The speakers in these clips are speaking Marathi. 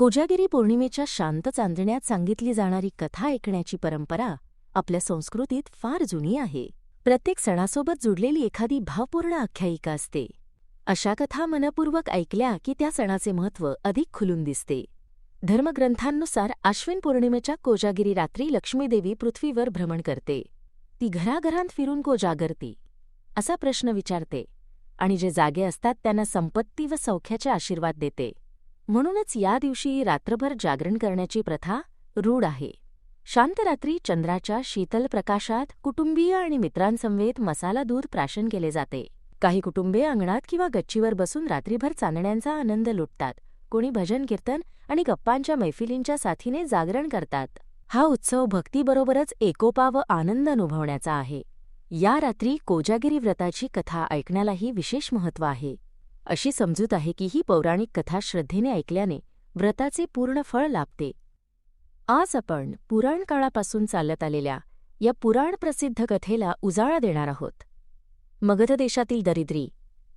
कोजागिरी पौर्णिमेच्या शांत चांदण्यात सांगितली जाणारी कथा ऐकण्याची परंपरा आपल्या संस्कृतीत फार जुनी आहे. प्रत्येक सणासोबत जुडलेली एखादी भावपूर्ण आख्यायिका असते. अशा कथा मनपूर्वक ऐकल्या की त्या सणाचे महत्त्व अधिक खुलून दिसते. धर्मग्रंथांनुसार आश्विन पौर्णिमेच्या कोजागिरी रात्री लक्ष्मीदेवी पृथ्वीवर भ्रमण करते. ती घराघरांत फिरून कोजागरती. असा प्रश्न विचारते आणि जे जागे असतात त्यांना संपत्ती व सौख्याचे आशीर्वाद देते. म्हणूनच या दिवशी रात्रभर जागरण करण्याची प्रथा रूढ आहे. शांत रात्री चंद्राच्या शीतल प्रकाशात कुटुंबीय आणि मित्रांसमवेत मसाला दूध प्राशन केले जाते. काही कुटुंबे अंगणात किंवा गच्चीवर बसून रात्रीभर चांदण्यांचा आनंद लुटतात. कोणी भजन कीर्तन आणि गप्पांच्या मैफिलींच्या साथीने जागरण करतात. हा उत्सव भक्तीबरोबरच एकोपा व आनंद अनुभवण्याचा आहे. या रात्री कोजागिरी व्रताची कथा ऐकण्यालाही विशेष महत्त्व आहे. अशी समजूत आहे की ही पौराणिक कथा श्रद्धेने ऐकल्याने व्रताचे पूर्ण फळ लाभते. आज आपण पुराण काळापासून चालत आलेल्या या पुराण प्रसिद्ध कथेला उजाळा देणार आहोत. मगध देशातील दरिद्री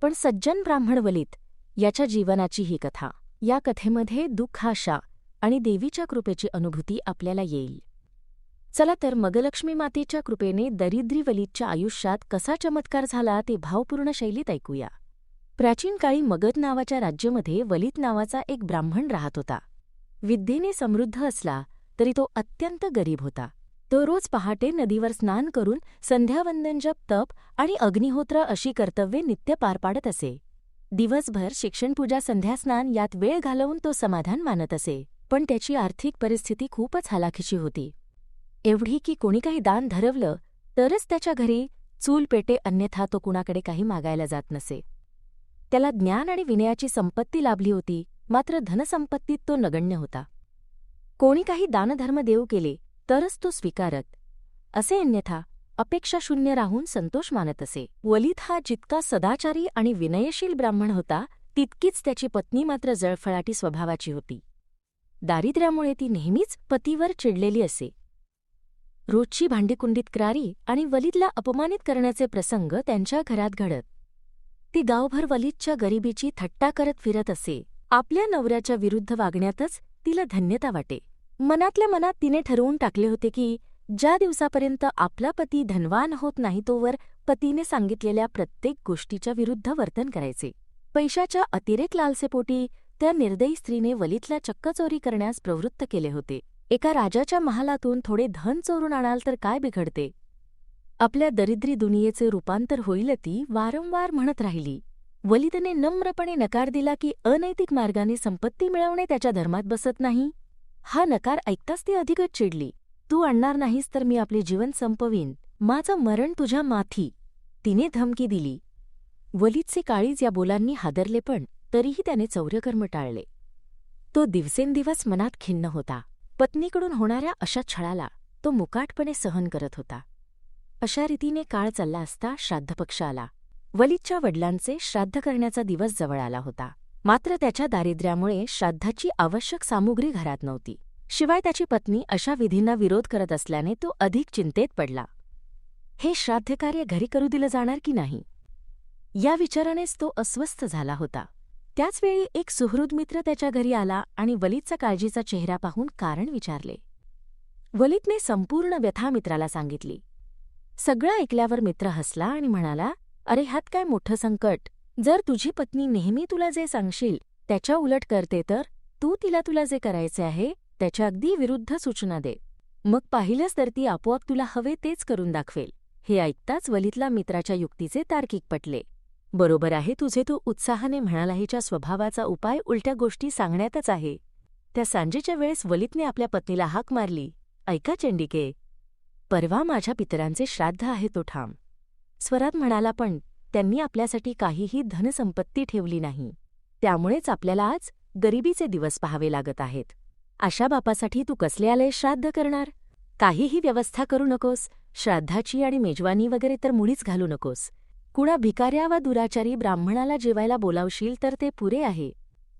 पण सज्जन ब्राह्मणवलित याच्या जीवनाची ही कथा. या कथेमध्ये दुःखाशा आणि देवीच्या कृपेची अनुभूती आपल्याला येईल. चला तर मगलक्ष्मी मातेच्या कृपेने दरिद्री वलितच्या आयुष्यात कसा चमत्कार झाला ते भावपूर्ण शैलीत ऐकूया. प्राचीन काळी मगध नावाच्या राज्यामध्ये वलित नावाचा एक ब्राह्मण राहत होता. विद्येने समृद्ध असला तरी तो अत्यंत गरीब होता. तो रोज पहाटे नदीवर स्नान करून संध्यावंदन जप तप आणि अग्निहोत्र अशी कर्तव्ये नित्य पार पाडत असे. दिवसभर शिक्षणपूजा संध्यास्नान यात वेळ घालवून तो समाधान मानत असे. पण त्याची आर्थिक परिस्थिती खूपच हालाखीची होती. एवढी की कोणी काही दान धरवलं तरच त्याच्या घरी चूल पेटे अन्यथा तो कुणाकडे काही मागायला जात नसे. त्याला ज्ञान आणि विनयाची संपत्ती लाभली होती मात्र धनसंपत्तीत तो नगण्य होता. कोणी काही दानधर्म देऊ केले तरच तो स्वीकारत. असे अन्यथा अपेक्षाशून्य राहून संतोष मानत असे. वलित हा जितका सदाचारी आणि विनयशील ब्राह्मण होता तितकीच त्याची पत्नी मात्र जळफळाटी स्वभावाची होती. दारिद्र्यामुळे ती नेहमीच पतीवर चिडलेली असे. रोजची भांडीकुंडीत क्रारी आणि वलिदला अपमानित करण्याचे प्रसंग त्यांच्या घरात घडत. ती गावभर वलिदच्या गरिबीची थट्टा करत फिरत असे. आपल्या नवऱ्याच्या विरुद्ध वागण्यातच तिला धन्यता वाटे. मनातल्या मनात तिने ठरवून टाकले होते की ज्या दिवसापर्यंत आपला पती धनवान होत नाही तोवर पतीने सांगितलेल्या प्रत्येक गोष्टीच्या विरुद्ध वर्तन करायचे. पैशाच्या अतिरेक लालसेपोटी त्या निर्दयी स्त्रीने वलितला चक्कचोरी करण्यास प्रवृत्त केले होते. एका राजाच्या महालातून थोडे धन चोरून आणाल तर काय बिघडते? आपल्या दरिद्री दुनियेचे रूपांतर होईल ती वारंवार म्हणत राहिली. वलिदने नम्रपणे नकार दिला की अनैतिक मार्गाने संपत्ती मिळवणे त्याच्या धर्मात बसत नाही. हा नकार ऐकताच ती अधिकच चिडली. तू आणणार नाहीस तर मी आपले जीवन संपवीन. माझं मरण तुझ्या माथी. तिने धमकी दिली. वलितचे काळीज या बोलांनी हादरले पण तरीही त्याने चौर्यकर्म टाळले. तो दिवसेंदिवस मनात खिन्न होता. पत्नीकडून होणाऱ्या अशा छळाला तो मुकाटपणे सहन करत होता. अशा रीतीने काळ चालला असता श्राद्धपक्ष आला. वलितच्या वडिलांचे श्राद्ध करण्याचा दिवस जवळ आला होता. मात्र त्याच्या दारिद्र्यामुळे श्राद्धाची आवश्यक सामुग्री घरात नव्हती. शिवाय त्याची पत्नी अशा विधींना विरोध करत असल्याने तो अधिक चिंतेत पडला. हे श्राद्धकार्य घरी करू दिलं जाणार की नाही? या विचारानेच तो अस्वस्थ झाला होता. त्याचवेळी एक सुहृद मित्र त्याच्या घरी आला आणि वलितचा काळजीचा चेहरा पाहून कारण विचारले. वलितने संपूर्ण व्यथा मित्राला सांगितली. सगळं ऐकल्यावर मित्र हसला आणि म्हणाला अरे ह्यात काय मोठं संकट? जर तुझी पत्नी नेहमी तुला जे सांगशील त्याच्या उलट करते तर? तू तिला तुला जे करायचे आहे त्याच्या अगदी विरुद्ध सूचना दे. मग पाहिलंच तर ती आपोआप तुला हवे तेच करून दाखवेल. हे ऐकताच वलितला मित्राच्या युक्तीचे तार्किक पटले. बरोबर आहे तुझे तू उत्साहाने म्हणालाहीच्या स्वभावाचा उपाय उलट्या गोष्टी सांगण्यातच आहे. त्या सांजेच्या वेळेस वलितने आपल्या पत्नीला हाक मारली. ऐका चंडिके परवा माझ्या पितरांचे श्राद्ध आहे तो ठाम. स्वरात म्हणाला पण त्यांनी आपल्यासाठी काहीही धनसंपत्ती ठेवली नाही. त्यामुळेच आपल्याला आज गरिबीचे दिवस पाहावे लागत आहेत. अशा बापासाठी तू कसले आले श्राद्ध करणार? काहीही व्यवस्था करू नकोस. श्राद्धाची आणि मेजवानी वगैरे तर मुळीच घालू नकोस. कुणा भिकाऱ्या वा दुराचारी ब्राह्मणाला जेवायला बोलावशील तर ते पुरे आहे.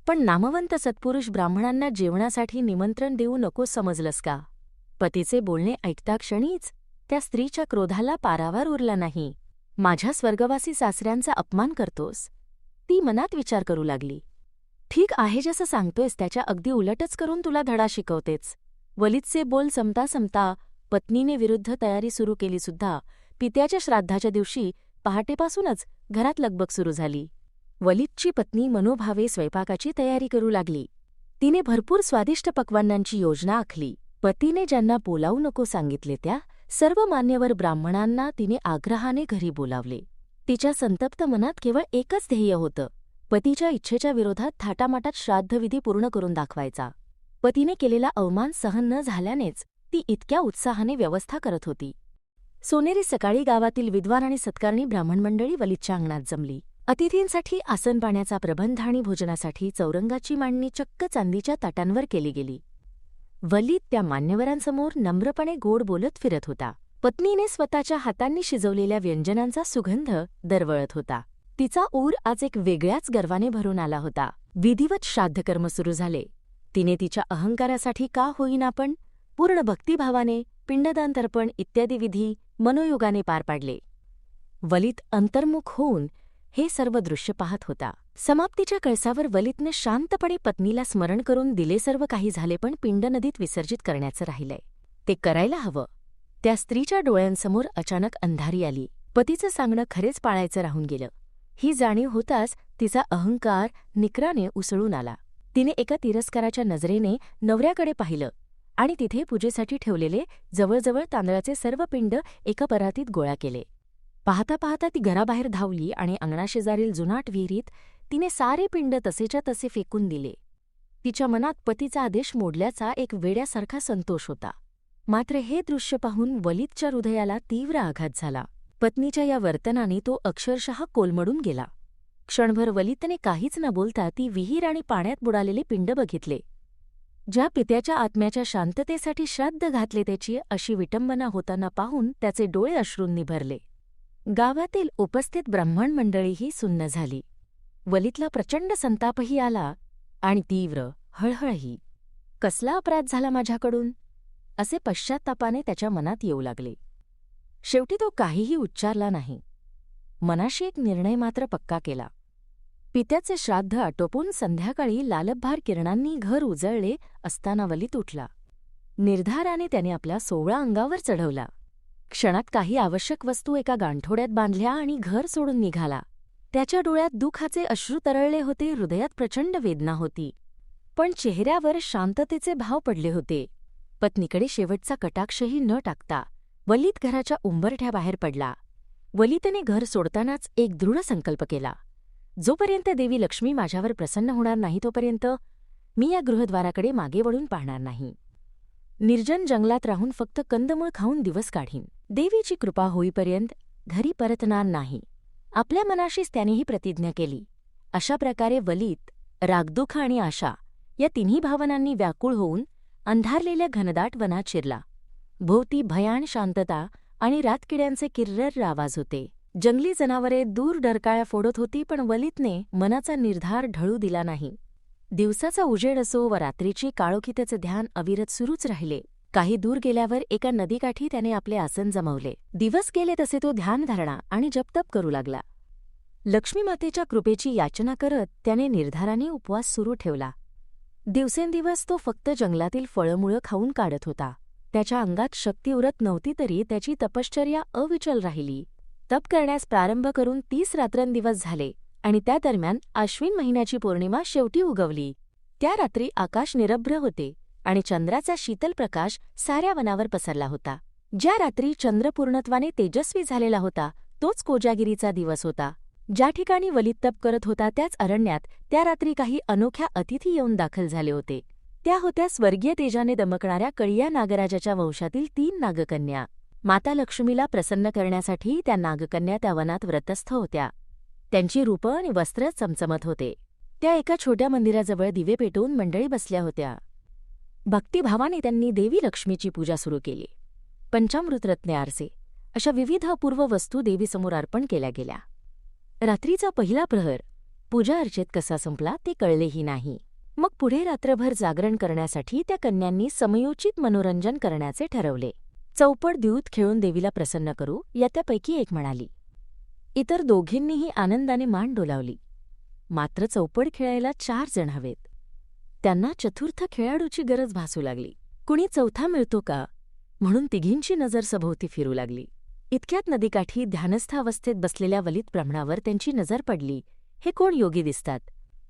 पण नामवंत सत्पुरुष ब्राह्मणांना जेवणासाठी निमंत्रण देऊ नकोस समजलंस का? पतीचे बोलणे ऐकता क्षणीच त्या स्त्रीच्या क्रोधाला पारावार उरला नाही. माझ्या स्वर्गवासी सासऱ्यांचा अपमान करतोस. ती मनात विचार करू लागली. ठीक आहे जसं सांगतोयस त्याच्या अगदी उलटच करून तुला धडा शिकवतेच. वलितचे बोल संपता संपता पत्नीने विरुद्ध तयारी सुरू केली सुद्धा पित्याच्या श्राद्धाच्या दिवशी पहाटेपासूनच घरात लगबग सुरू झाली. वलितची पत्नी मनोभावे स्वयंपाकाची तयारी करू लागली. तिने भरपूर स्वादिष्ट पक्वान्नांची योजना आखली. पतीने ज्यांना बोलावू नको सांगितले त्या सर्व मान्यवर ब्राह्मणांना तिने आग्रहाने घरी बोलावले. तिच्या संतप्त मनात केवळ एकच ध्येय होतं पतीच्या इच्छेच्या विरोधात थाटामाटात श्राद्धविधी पूर्ण करून दाखवायचा. पतीने केलेला अवमान सहन न झाल्यानेच ती इतक्या उत्साहाने व्यवस्था करत होती. सोनेरी सकाळी गावातील विद्वान आणि सत्कारणी ब्राह्मण मंडळी वलितच्या अंगणात जमली. अतिथींसाठी आसन पाण्याचा प्रबंध आणि भोजनासाठी चौरंगाची मांडणी चक्क चांदीच्या ताटांवर केली गेली. वलीत त्या मान्यवरांसमोर नम्रपणे गोड बोलत फिरत होता. पत्नीने स्वतःच्या हातांनी शिजवलेल्या व्यंजनांचा सुगंध दरवळत होता. तिचा ऊर आज एक वेगळ्याच गर्वाने भरून आला होता. विधिवत श्राद्धकर्म सुरू झाले. तिने तिच्या अहंकारासाठी का होईना पण पूर्ण भक्तिभावाने पिंडदान तर्पण इत्यादी विधी मनोयोगाने पार पाडले. वलित अंतर्मुख होऊन हे सर्व दृश्य पाहत होता. समाप्तीच्या कळसावर वलितने शांतपणे पत्नीला स्मरण करून दिले सर्व काही झाले पण पिंड नदीत विसर्जित करण्याचं राहिलंय. ते करायला हवं. त्या स्त्रीच्या डोळ्यांसमोर अचानक अंधारी आली. पतीचं सांगणं खरेच पाळायचं राहून गेलं. ही जाणीव होताच तिचा अहंकार निकराने उसळून आला. तिने एका तिरस्काराच्या नजरेने नवऱ्याकडे पाहिलं आणि तिथे पूजेसाठी ठेवलेले जवळजवळ तांदळाचे सर्व पिंड एका परातीत गोळा केले. पाहता पाहता ती घराबाहेर धावली आणि अंगणाशेजारील जुनाट विहिरीत तिने सारे पिंड तसेच्या तसे फेकून दिले. तिच्या मनात पतीचा आदेश मोडल्याचा एक वेड्यासारखा संतोष होता. मात्र हे दृश्य पाहून वलितच्या हृदयाला तीव्र आघात झाला. पत्नीच्या या वर्तनाने तो अक्षरशः कोलमडून गेला. क्षणभर वलितने काहीच न बोलता ती विहीर आणि पाण्यात बुडालेले पिंड बघितले. ज्या पित्याच्या आत्म्याच्या शांततेसाठी श्राद्ध घातले त्याची अशी विटंबना होताना पाहून त्याचे डोळे अश्रूंनी निभरले गावातील उपस्थित ब्राह्मण मंडळीही सुन्न झाली. वलितला प्रचंड संतापही आला आणि तीव्र हळहळही. कसला अपराध झाला माझ्याकडून? असे पश्चात्तापाने त्याच्या मनात येऊ लागले. शेवटी तो काहीही उच्चारला नाही. मनाशी एक निर्णय मात्र पक्का केला. पित्याचे श्राद्ध आटोपून संध्याकाळी लालभार किरणांनी घर उजळले असताना वलित उठला. निर्धाराने त्याने आपला सोवळा अंगावर चढवला. क्षणात काही आवश्यक वस्तू एका गांठोड्यात बांधल्या आणि घर सोडून निघाला. त्याच्या डोळ्यात दुखाचे अश्रू तरळले होते हृदयात प्रचंड वेदना होती. पण चेहऱ्यावर शांततेचे भाव पडले होते. पत्नीकडे शेवटचा कटाक्षही न टाकता वलित घराच्या उंबरठ्याबाहेर पडला. वलितने घर सोडतानाच एक दृढ संकल्प केला. जोपर्यंत देवी लक्ष्मी माझ्यावर प्रसन्न होणार नाही तोपर्यंत मी या गृहद्वाराकडे मागे वळून पाहणार नाही. निर्जन जंगलात राहून फक्त कंदमूळ खाऊन दिवस काढीन. देवीची कृपा होईपर्यंत घरी परतणार नाही. आपल्या मनाशीच त्याने ही प्रतिज्ञा केली. अशा प्रकारे वलीत रागदुख आणि आशा या तिन्ही भावनांनी व्याकुळ होऊन अंधारलेल्या घनदाट वनात शिरला. भोवती भयान शांतता आणि रातकिड्यांचे किर्रर आवाज होते. जंगली जनावरे दूर डरकाळ्या फोडत होती पण वलितने मनाचा निर्धार ढळू दिला नाही. दिवसाचा उजेड असो व रात्रीची काळोखी त्याचे ध्यान अविरत सुरूच राहिले. काही दूर गेल्यावर एका नदीकाठी त्याने आपले आसन जमवले. दिवस गेले तसे तो ध्यानधारणा आणि जपतप करू लागला. लक्ष्मीमातेच्या कृपेची याचना करत त्याने निर्धाराने उपवास सुरू ठेवला. दिवसेंदिवस तो फक्त जंगलातील फळमुळं खाऊन काढत होता. त्याच्या अंगात शक्ती उरत नव्हती तरी त्याची तपश्चर्या अविचल राहिली. तप करण्यास प्रारंभ करून तीस रात्रंदिवस झाले आणि त्या दरम्यान आश्विन महिन्याची पौर्णिमा शेवटी उगवली. त्या रात्री आकाश निरभ्र होते. आणि चंद्राचा शीतल प्रकाश साऱ्या वनावर पसरला होता. ज्या रात्री चंद्र पूर्णत्वाने तेजस्वी झालेला होता तोच कोजागिरीचा दिवस होता. ज्या ठिकाणी वलित्तप करत होता त्याच अरण्यात त्या रात्री काही अनोख्या अतिथी येऊन दाखल झाले होते. त्या होत्या स्वर्गीय तेजाने दमकणाऱ्या कळिया नागराजाच्या वंशातील तीन नागकन्या. माता लक्ष्मीला प्रसन्न करण्यासाठी त्या नागकन्या त्या वनात व्रतस्थ होत्या. त्यांची रूपं आणि वस्त्र चमचमत होते. त्या एका छोट्या मंदिराजवळ दिवे पेटवून मंडळी बसल्या होत्या. भक्तिभावाने त्यांनी देवी लक्ष्मीची पूजा सुरू केली. पंचामृत रत्ने आरसे अशा विविध अपूर्व वस्तू देवीसमोर अर्पण केल्या गेल्या. रात्रीचा पहिला प्रहर पूजा अर्चेत कसा संपला ते कळलेही नाही. मग पुढे रात्रभर जागरण करण्यासाठी त्या कन्यांनी समयोचित मनोरंजन करण्याचे ठरवले. चौपट द्यूत खेळून देवीला प्रसन्न करू या त्यापैकी एक म्हणाली. इतर दोघींनीही आनंदाने मान डोलावली. मात्र चौपड खेळायला चार जण हवेत. त्यांना चतुर्थ खेळाडूची गरज भासू लागली. कुणी चौथा मिळतो का? म्हणून तिघींची नजर सभोवती फिरू लागली. इतक्यात नदीकाठी ध्यानस्थ अवस्थेत बसलेल्या वलित ब्राह्मणावर त्यांची नजर पडली. हे कोण योगी दिसतात?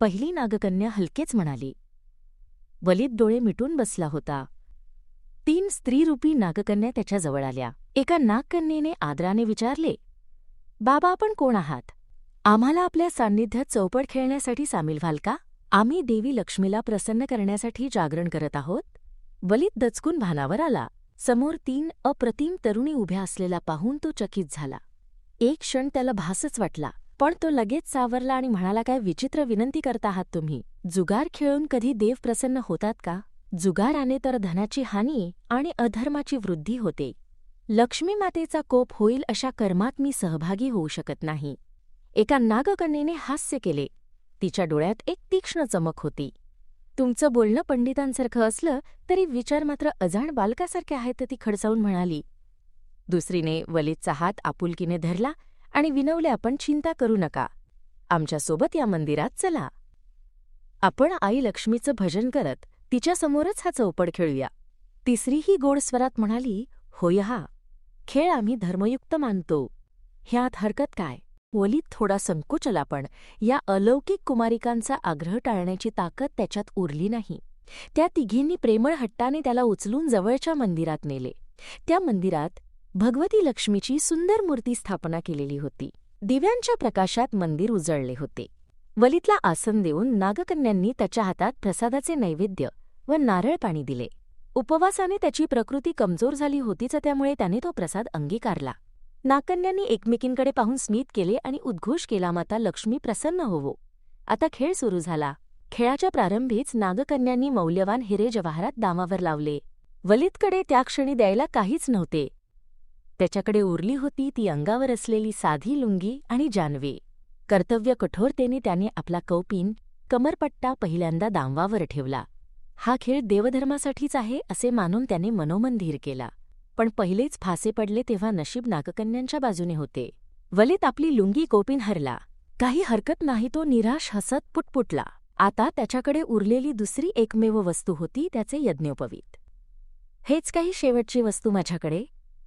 पहिली नागकन्या हलकेच म्हणाली. वलित डोळे मिटून बसला होता. तीन स्त्रीरूपी नागकन्या त्याच्याजवळ आल्या. एका नागकन्येने आदराने विचारले बाबा आपण कोण आहात? आम्हाला आपल्या सान्निध्यात चौपड खेळण्यासाठी सामील व्हाल का? आम्ही देवी लक्ष्मीला प्रसन्न करण्यासाठी जागरण करत आहोत. वलित दचकून भानावर आला. समोर तीन अप्रतिम तरुणी उभ्या असलेला पाहून तो चकित झाला. एक क्षण त्याला भासच वाटला पण तो लगेच सावरला आणि म्हणाला काय विचित्र विनंती करता आहात तुम्ही? जुगार खेळून कधी देव प्रसन्न होतात का? जुगाराने तर धनाची हानी आणि अधर्माची वृद्धी होते. लक्ष्मी मातेचा कोप होईल अशा कर्मात मी सहभागी होऊ शकत नाही. एका नागकन्येने हास्य केले. तिच्या डोळ्यात एक तीक्ष्ण चमक होती. तुमचं बोलणं पंडितांसारखं असलं तरी विचार मात्र अजाण बालकासारखे आहेत ती खडसावून म्हणाली. दुसरीने वलितचा हात आपुलकीने धरला आणि विनवले आपण चिंता करू नका. आमच्यासोबत या मंदिरात चला. आपण आई लक्ष्मीचं भजन करत तिच्यासमोरच हा चौपड खेळूया. तिसरीही गोड स्वरात म्हणाली होय हा. खेळ आम्ही धर्मयुक्त मानतो. ह्यात हरकत काय? वलीत थोडा संकोचला पण या अलौकिक कुमारिकांचा आग्रह टाळण्याची ताकद त्याच्यात उरली नाही. त्या तिघींनी प्रेमळ हट्टाने त्याला उचलून जवळच्या मंदिरात नेले. त्या मंदिरात भगवती लक्ष्मीची सुंदर मूर्ती स्थापना केलेली होती. दिव्यांच्या प्रकाशात मंदिर उजळले होते. वलीतला आसन देऊन नागकन्यांनी त्याच्या हातात प्रसादाचे नैवेद्य व नारळ पाणी दिले. उपवासाने त्याची प्रकृती कमजोर झाली होतीच त्यामुळे त्याने तो प्रसाद अंगीकारला. नाकन्यांनी एकमेकींकडे पाहून स्मित केले आणि उद्घोष केला माता लक्ष्मी प्रसन्न होवो. आता खेळ सुरू झाला. खेळाच्या प्रारंभीच नागकन्यांनी मौल्यवान हिरे जवाहरात दामावर लावले. वलितकडे त्या क्षणी द्यायला काहीच नव्हते. त्याच्याकडे उरली होती ती अंगावर असलेली साधी लुंगी आणि जानवे. कर्तव्य कठोरतेने त्याने आपला कौपीन कमरपट्टा पहिल्यांदा दामवावर ठेवला. हा खेळ देवधर्मासाठीच आहे असे मानून त्याने मनोमन धीर केला. पण पहिलेच फासे पडले तेव्हा नशीब नागकन्यांच्या बाजूने होते. वलित आपली लुंगी कोपिन हरला. काही हरकत नाही तो निराश हसत पुटपुटला. आता त्याच्याकडे उरलेली दुसरी एकमेव वस्तू होती त्याचे यज्ञोपवीत. हेच काही शेवटची वस्तू माझ्याकडे?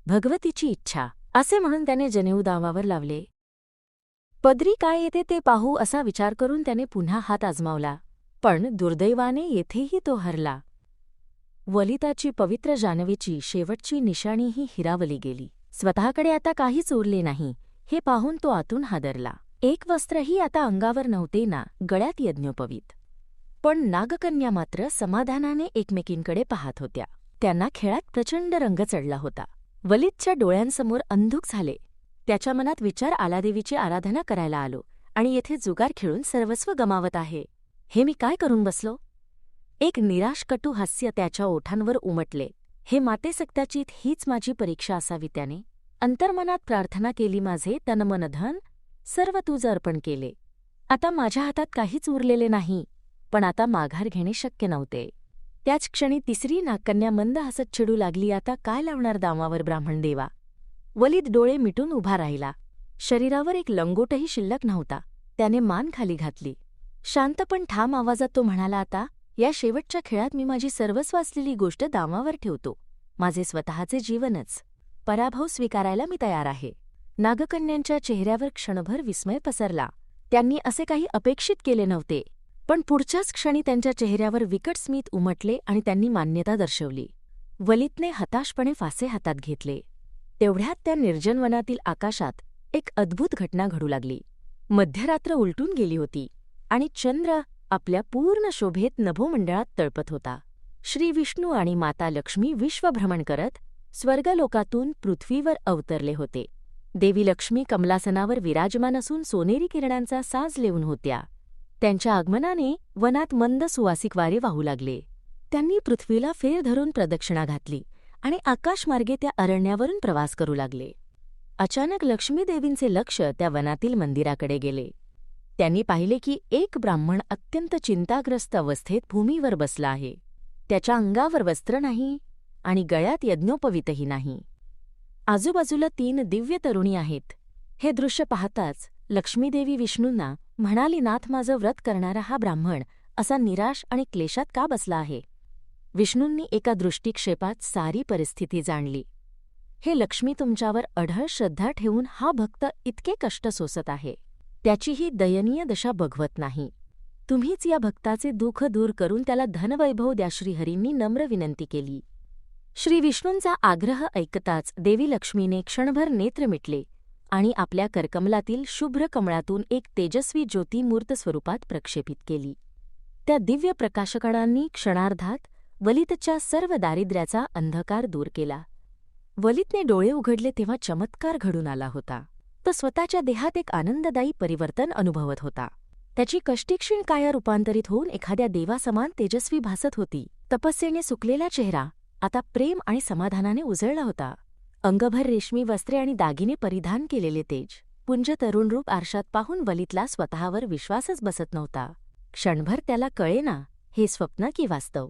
भगवतीची इच्छा. असे म्हणून त्याने जनेऊ दावावर लावले. पदरी काय येते ते पाहू असा विचार करून त्याने पुन्हा हात आजमावला. पण दुर्दैवाने येथेही तो हरला. वलिताची पवित्र जानवीची शेवटची निशाणीही हिरावली गेली. स्वतःकडे आता काहीच उरले नाही. हे पाहून तो आतून हादरला. एक वस्त्रही आता अंगावर नव्हते ना गळ्यात यज्ञोपवीत. पण नागकन्या मात्र समाधानाने एकमेकींकडे पाहत होत्या. त्यांना खेळात प्रचंड रंग चढला होता. वलितच्या डोळ्यांसमोर अंधुक झाले. त्याच्या मनात विचार आलादेवीची आराधना करायला आलो आणि येथे जुगार खेळून सर्वस्व गमावत आहे. हे मी काय करून बसलो? एक निराशकटू हास्य त्याच्या ओठांवर उमटले. हे मातेसक्त्याचीत हीच माझी परीक्षा असावी त्याने. अंतर्मनात प्रार्थना केली माझे तनमनधन. सर्व तुझं अर्पण केले. आता माझ्या हातात काहीच उरलेले नाही. पण आता माघार घेणे शक्य नव्हते. त्याच क्षणी तिसरी नागकन्या मंद हसत चिडू लागली. आता काय लावणार दामावर ब्राह्मण देवा? वलित डोळे मिटून उभा राहिला. शरीरावर एक लंगोटही शिल्लक नव्हता. त्याने मान खाली घातली. शांत पण ठाम आवाजात तो म्हणाला आता या शेवटच्या खेळात मी माझी सर्वस्व असलेली गोष्ट दामावर ठेवतो. माझे स्वतःचे जीवनच. पराभव स्वीकारायला मी तयार आहे. नागकन्यांच्या चेहऱ्यावर क्षणभर विस्मय पसरला. त्यांनी असे काही अपेक्षित केले नव्हते. पण पुढच्याच क्षणी त्यांच्या चेहऱ्यावर विकट स्मित उमटले आणि त्यांनी मान्यता दर्शवली. वलितने हताशपणे फासे हातात घेतले. तेवढ्यात त्या निर्जनवनातील आकाशात एक अद्भुत घटना घडू लागली. मध्यरात्र उलटून गेली होती आणि चंद्र आपल्या पूर्ण शोभेत नभोमंडळात तळपत होता. श्री विष्णू आणि माता लक्ष्मी विश्वभ्रमण करत स्वर्गलोकातून पृथ्वीवर अवतरले होते. देवी लक्ष्मी कमलासनावर विराजमान असून सोनेरी किरणांचा साज लेऊन होत्या. त्यांच्या आगमनाने वनात मंद सुवासिक वारे वाहू लागले. त्यांनी पृथ्वीला फेर धरून प्रदक्षिणा घातली आणि आकाशमार्गे त्या अरण्यावरून प्रवास करू लागले. अचानक लक्ष्मीदेवींचे लक्ष त्या वनातील मंदिराकडे गेले. त्यांनी पाहिले की एक ब्राह्मण अत्यंत चिंताग्रस्त अवस्थेत भूमीवर बसला आहे. त्याच्या अंगावर वस्त्र नाही आणि गळ्यात यज्ञोपवीतही नाही. आजूबाजूला तीन दिव्य तरुणी आहेत. हे दृश्य पाहताच लक्ष्मीदेवी विष्णूंना म्हणाली नाथ माझं व्रत करणारा हा ब्राह्मण असा निराश आणि क्लेशात का बसला आहे? विष्णूंनी एका दृष्टिक्षेपात सारी परिस्थिती जाणली. हे लक्ष्मी तुमच्यावर अढळ श्रद्धा ठेवून हा भक्त इतके कष्ट सोसत आहे. त्याची ही दयनीय दशा बघवत नाही. तुम्हीच या भक्ताचे दुःख दूर करून त्याला धनवैभव द्या श्रीहरींनी नम्र विनंती केली. श्री विष्णूंचा आग्रह ऐकताच देवी लक्ष्मीने क्षणभर नेत्र मिटले आणि आपल्या करकमलातील शुभ्र कमळातून एक तेजस्वी ज्योती मूर्त स्वरूपात प्रक्षेपित केली. त्या दिव्य प्रकाशकणांनी क्षणार्धात वलितच्या सर्व दारिद्र्याचा अंधकार दूर केला. वलितने डोळे उघडले तेव्हा चमत्कार घडून आला होता. तो स्वतःच्या देहात एक आनंददायी परिवर्तन अनुभवत होता. त्याची कष्टीक्षीण काया रूपांतरित होऊन एखाद्या देवासमान तेजस्वी भासत होती. तपस्येने सुकलेला चेहरा आता प्रेम आणि समाधानाने उजळला होता. अंगभर रेशमी वस्त्रे आणि दागिने परिधान केलेले तेज. पुंज तरुण रूप आरशात पाहून वलितला स्वतःवर विश्वासच बसत नव्हता. क्षणभर त्याला कळेना हे स्वप्न की वास्तव?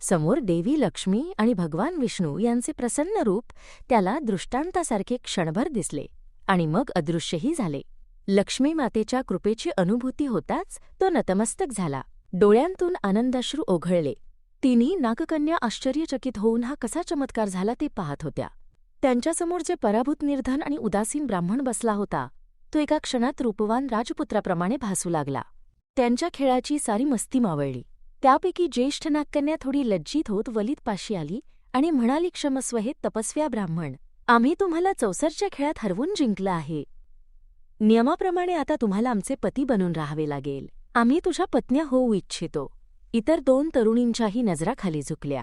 समोर देवी लक्ष्मी आणि भगवान विष्णू यांचे प्रसन्न रूप त्याला दृष्टांतासारखे क्षणभर दिसले. आणि मग अदृश्यही झाले. लक्ष्मी मातेच्या कृपेची अनुभूती होताच तो नतमस्तक झाला. डोळ्यांतून आनंदाश्रू ओघळले. तिन्ही नागकन्या आश्चर्यचकित होऊन हा कसा चमत्कार झाला ते पाहत होत्या. त्यांच्यासमोर जे पराभूत निर्धन आणि उदासीन ब्राह्मण बसला होता तो एका क्षणात रूपवान राजपुत्राप्रमाणे भासू लागला. त्यांच्या खेळाची सारी मस्ती मावळली. त्यापैकी ज्येष्ठ नागकन्या थोडी लज्जित होत वलितपाशी आली आणि म्हणाली क्षमस्व हे तपस्व्या ब्राह्मण. आम्ही तुम्हाला चौसरच्या खेळात हरवून जिंकलं आहे. नियमाप्रमाणे आता तुम्हाला आमचे पती बनून राहावे लागेल. आम्ही तुझ्या पत्न्या होऊ इच्छितो. इतर दोन तरुणींच्याही नजरा खाली झुकल्या.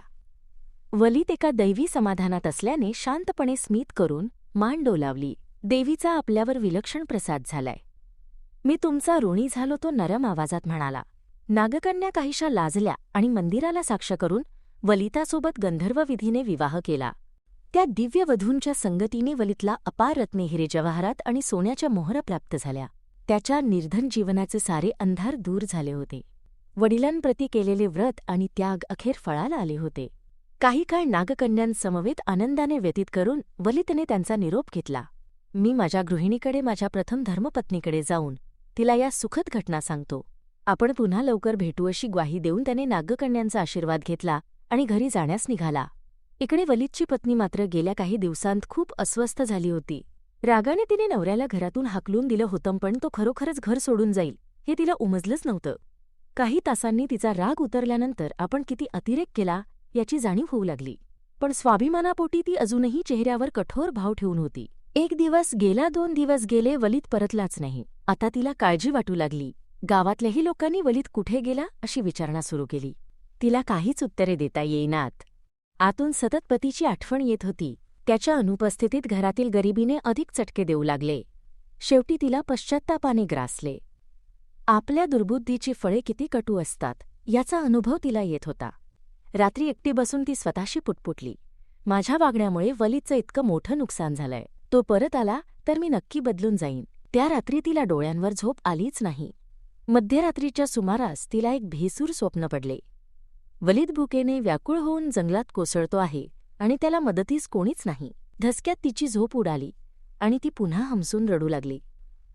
वलीत एका दैवी समाधानात असल्याने शांतपणे स्मित करून मान डोलावली. देवीचा आपल्यावर विलक्षण प्रसाद झालाय. मी तुमचा ऋणी झालो तो नरम आवाजात म्हणाला. नागकन्या काहीशा लाजल्या आणि मंदिराला साक्ष करून वलितासोबत गंधर्वविधीने विवाह केला. त्या दिव्यवधूंच्या संगतीने वलितला अपार रत्ने हिरे जवाहरात आणि सोन्याच्या मोहर प्राप्त झाल्या. त्याच्या निर्धन जीवनाचे सारे अंधार दूर झाले होते. वडिलांप्रती केलेले व्रत आणि त्याग अखेर फळाला आले होते. काही काळ नागकन्यांसमवेत आनंदाने व्यतीत करून वलितने त्यांचा निरोप घेतला. मी माझ्या गृहिणीकडे माझ्या प्रथम धर्मपत्नीकडे जाऊन तिला या सुखद घटना सांगतो. आपण पुन्हा लवकर भेटू अशी ग्वाही देऊन त्याने नागकन्यांचा आशीर्वाद घेतला आणि घरी जाण्यास निघाला. इकडे वलितची पत्नी मात्र गेल्या काही दिवसांत खूप अस्वस्थ झाली होती. रागाने तिने नवऱ्याला घरातून हाकलून दिलं होतं पण तो खरोखरच घर सोडून जाईल हे तिला उमजलंच नव्हतं. काही तासांनी तिचा राग उतरल्यानंतर आपण किती अतिरेक केला याची जाणीव होऊ लागली. पण स्वाभिमानापोटी ती अजूनही चेहऱ्यावर कठोर भाव ठेवून होती. एक दिवस गेला दोन दिवस गेले वलित परतलाच नाही. आता तिला काळजी वाटू लागली. गावातल्याही लोकांनी वलित कुठे गेला अशी विचारणा सुरू केली. तिला काहीच उत्तरे देता येईनात. आतून सतत पतीची आठवण येत होती. त्याच्या अनुपस्थितीत घरातील गरिबीने अधिक चटके देऊ लागले. शेवटी तिला पश्चात्तापाने ग्रासले. आपल्या दुर्बुद्धीची फळे किती कटू असतात याचा अनुभव तिला येत होता. रात्री एकटी बसून ती स्वतःशी पुटपुटली. माझ्या वागण्यामुळे वलीचं इतकं मोठं नुकसान झालंय. तो परत आला तर मी नक्की बदलून जाईन. त्या रात्री तिला डोळ्यांवर झोप आलीच नाही. मध्यरात्रीच्या सुमारास तिला एक भेसूर स्वप्न पडले. वलिद भुकेने व्याकुळ होऊन जंगलात कोसळतो आहे आणि त्याला मदतीस कोणीच नाही. धसक्यात तिची झोप उडाली आणि ती पुन्हा हमसून रडू लागली.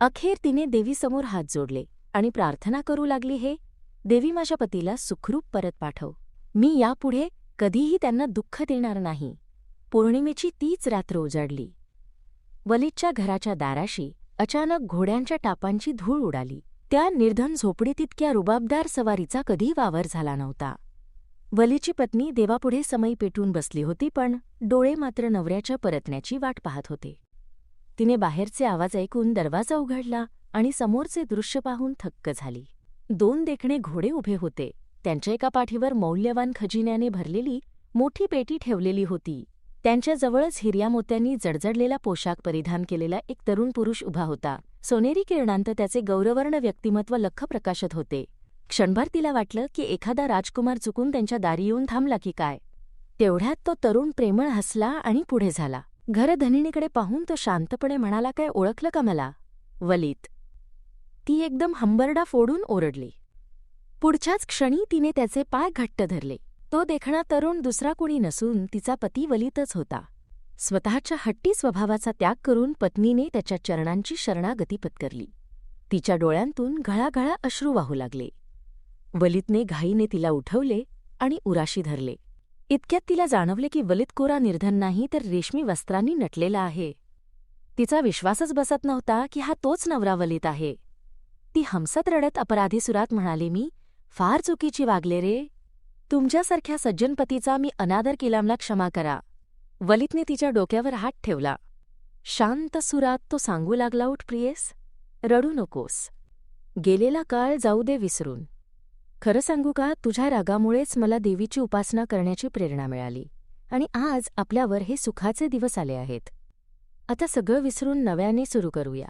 अखेर तिने देवीसमोर हात जोडले आणि प्रार्थना करू लागली हे देवी माझ्या पतीला सुखरूप परत पाठव. मी यापुढे कधीही त्यांना दुःख देणार नाही. पौर्णिमेची तीच रात्र उजाडली. वलिदच्या घराच्या दाराशी अचानक घोड्यांच्या टापांची धूळ उडाली. त्या निर्धन झोपडीतितक्या रुबाबदार सवारीचा कधी वावर झाला नव्हता. वलीची पत्नी देवापुढे समई पेटून बसली होती पण डोळे मात्र नवऱ्याच्या परतण्याची वाट पाहत होते. तिने बाहेरचे आवाज ऐकून दरवाजा उघडला आणि समोरचे दृश्य पाहून थक्क झाली. दोन देखणे घोडे उभे होते. त्यांच्या एका पाठीवर मौल्यवान खजिन्याने भरलेली मोठी पेटी ठेवलेली होती. त्यांच्याजवळच हिर्या मोत्यांनी जडजडलेला पोशाख परिधान केलेला एक तरुण पुरुष उभा होता. सोनेरी किरणांत त्याचे गौरवर्ण व्यक्तिमत्व लख प्रकाशत होते. क्षणभर तिला वाटलं की एखादा राजकुमार चुकून त्यांच्या दारी येऊन थांबला की काय. तेवढ्यात तो तरुण प्रेमळ हसला आणि पुढे झाला. घरधनिणीकडे पाहून तो शांतपणे म्हणाला काय ओळखलं का मला? वलीत. ती एकदम हंबरडा फोडून ओरडली. पुढच्याच क्षणी तिने त्याचे पाय घट्ट धरले. तो देखणा तरुण दुसरा कुणी नसून तिचा पती वलितच होता. स्वतःच्या हट्टी स्वभावाचा त्याग करून पत्नीने त्याच्या चरणांची शरणागती पत्करली. तिच्या डोळ्यांतून घळाघळा अश्रू वाहू लागले. वलितने घाईने तिला उठवले आणि उराशी धरले. इतक्यात तिला जाणवले की वलित कोरा निर्धन नाही तर रेशमी वस्त्रांनी नटलेला आहे. तिचा विश्वासच बसत नव्हता की हा तोच नवरा वलित आहे. ती हमसत रडत अपराधी सुरात म्हणाले मी फार चुकीची वागले रे. तुमच्यासारख्या सज्जनपतीचा मी अनादर किलामला क्षमा करा. वलितने तिच्या डोक्यावर हात ठेवला. शांत सुरात तो सांगू लागला उठ प्रियेस. रडू नकोस. गेलेला काळ जाऊ दे विसरून. खरं सांगू का तुझ्या रागामुळेच मला देवीची उपासना करण्याची प्रेरणा मिळाली. आणि आज आपल्यावर हे सुखाचे दिवस आले आहेत. आता सगळं विसरून नव्याने सुरू करूया.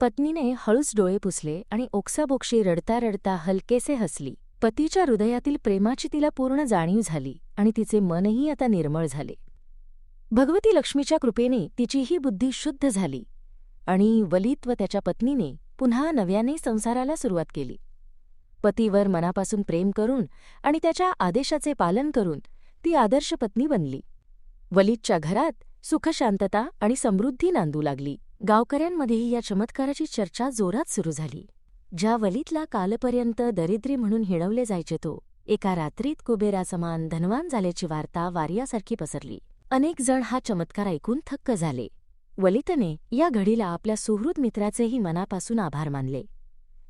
पत्नीने हळूच डोळे पुसले आणि ओक्साबोक्षी रडता रडता हलकेसे हसली. पतीच्या हृदयातील प्रेमाची तिला पूर्ण जाणीव झाली आणि तिचे मनही आता निर्मळ झाले. भगवती लक्ष्मीच्या कृपेने तिचीही बुद्धी शुद्ध झाली. आणि वलित व त्याच्या पत्नीने पुन्हा नव्याने संसाराला सुरुवात केली. पतीवर मनापासून प्रेम करून आणि त्याच्या आदेशाचे पालन करून ती आदर्श पत्नी बनली. वलितच्या घरात सुखशांतता आणि समृद्धी नांदू लागली. गावकऱ्यांमध्येही या चमत्काराची चर्चा जोरात सुरू झाली. ज्या वलितला कालपर्यंत दरिद्री म्हणून हिणवले जायचे तो एका रात्रीत कुबेरासमान धनवान झाल्याची वार्ता वार्यासारखी पसरली. अनेक जण हा चमत्कार ऐकून थक्क झाले. वलितने या घडीला आपल्या सुहृद मित्राचेही मनापासून आभार मानले.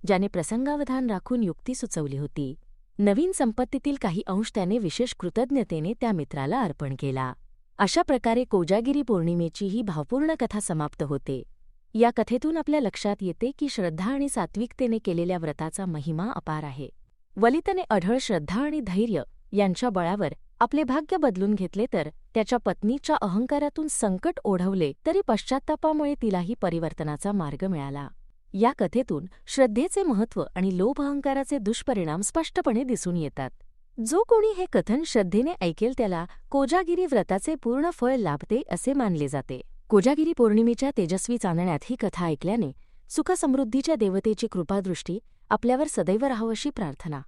ज्याने प्रसंगावधान राखून युक्ती सुचवली होती. नवीन संपत्तीतील काही अंश त्याने विशेष कृतज्ञतेने त्या मित्राला अर्पण केला. अशा प्रकारे कोजागिरी पौर्णिमेची ही भावपूर्ण कथा समाप्त होते. या कथेतून आपल्या लक्षात येते की श्रद्धा आणि सात्विकतेने केलेल्या व्रताचा महिमा अपार आहे. वलितने अढळ श्रद्धा आणि धैर्य यांच्या बळावर आपले भाग्य बदलून घेतले तर त्याच्या पत्नीच्या अहंकारातून संकट ओढवले तरी पश्चात्तापामुळे तिलाही परिवर्तनाचा मार्ग मिळाला. या कथेतून श्रद्धेचे महत्त्व आणि लोभ अहंकाराचे दुष्परिणाम स्पष्टपणे दिसून येतात. जो कोणी हे कथन श्रद्धेने ऐकेल त्याला कोजागिरी व्रताचे पूर्ण फळ लाभते असे मानले जाते. कोजागिरी पौर्णिमेच्या तेजस्वी चांदण्यात ही कथा ऐकल्याने सुखसमृद्धीच्या देवतेची कृपादृष्टी आपल्यावर सदैव राहावशी प्रार्थना.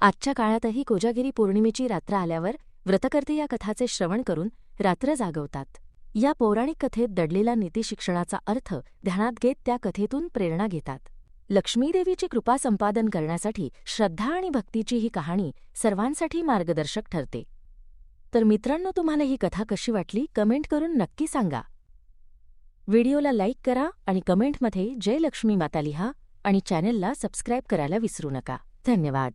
आजच्या काळातही कोजागिरी पौर्णिमेची रात्र आल्यावर व्रतकर्ते या कथाचे श्रवण करून रात्र जागवतात. या पौराणिक कथेत दडलेला नीतिशिक्षणाचा अर्थ ध्यानात घेत त्या कथेतून प्रेरणा घेतात. लक्ष्मीदेवीची कृपा संपादन करण्यासाठी श्रद्धा आणि भक्तीची ही कहाणी सर्वांसाठी मार्गदर्शक ठरते. तर मित्रांनो तुम्हाला ही कथा कशी वाटली? कमेंट करून नक्की सांगा. व्हिडिओला लाईक करा आणि कमेंटमध्ये जय लक्ष्मी माता लिहा आणि चॅनेलला सबस्क्राईब करायला विसरू नका. धन्यवाद.